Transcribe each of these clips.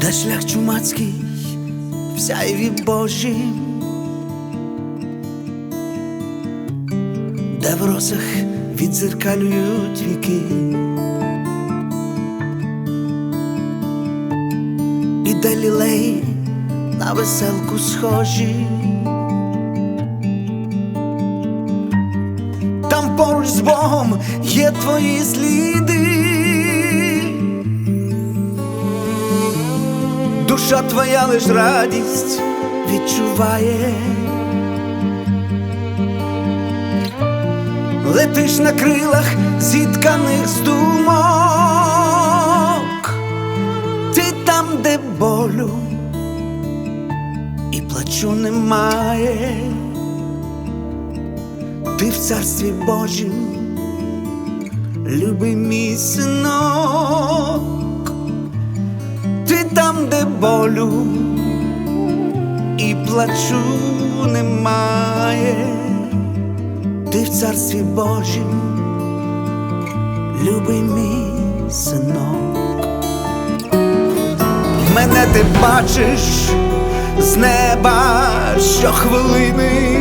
де шлях чумацький в сяйві Божім, де в росах відзеркалюють віки, і де лілеї на веселку схожі. Там поруч з Богом є твої сліди. Душа твоя лиш радість відчуває. Летиш на крилах зітканих з думок, ти там, де болю і плачу немає, ти в царстві Божім, любий мій синок, болю і плачу немає, ти в царстві Божім, любий мій синок. Мене ти бачиш з неба щохвилини,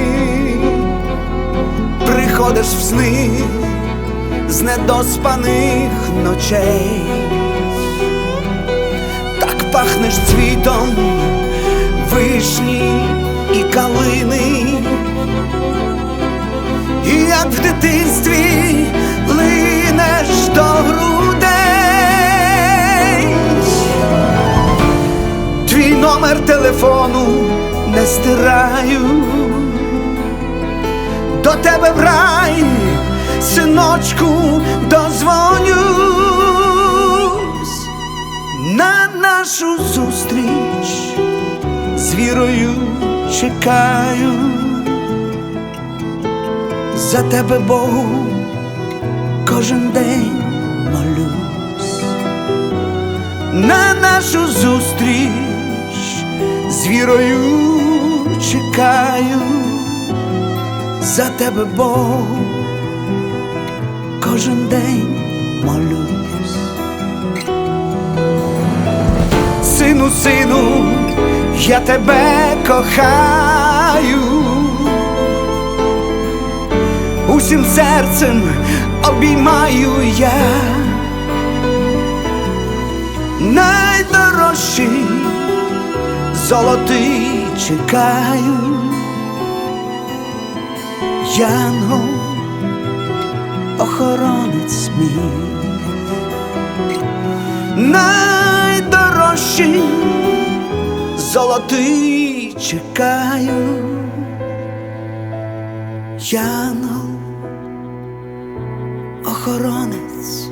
приходиш в сни з недоспаних ночей, пахнеш цвітом вишні і калини, і як в дитинстві линеш до грудей. Твій номер телефону не стираю, до тебе в рай, синочку, дозвонюсь чекаю, за тебе Богу кожен день молюсь. На нашу зустріч з вірою чекаю, за тебе Бог кожен день молюсь. Я тебе кохаю, усім серцем обіймаю я. Найдорожчий золотий чекаю, Янгол, охоронець мій, найдорожчий золотий чекаю, Янгол, охоронець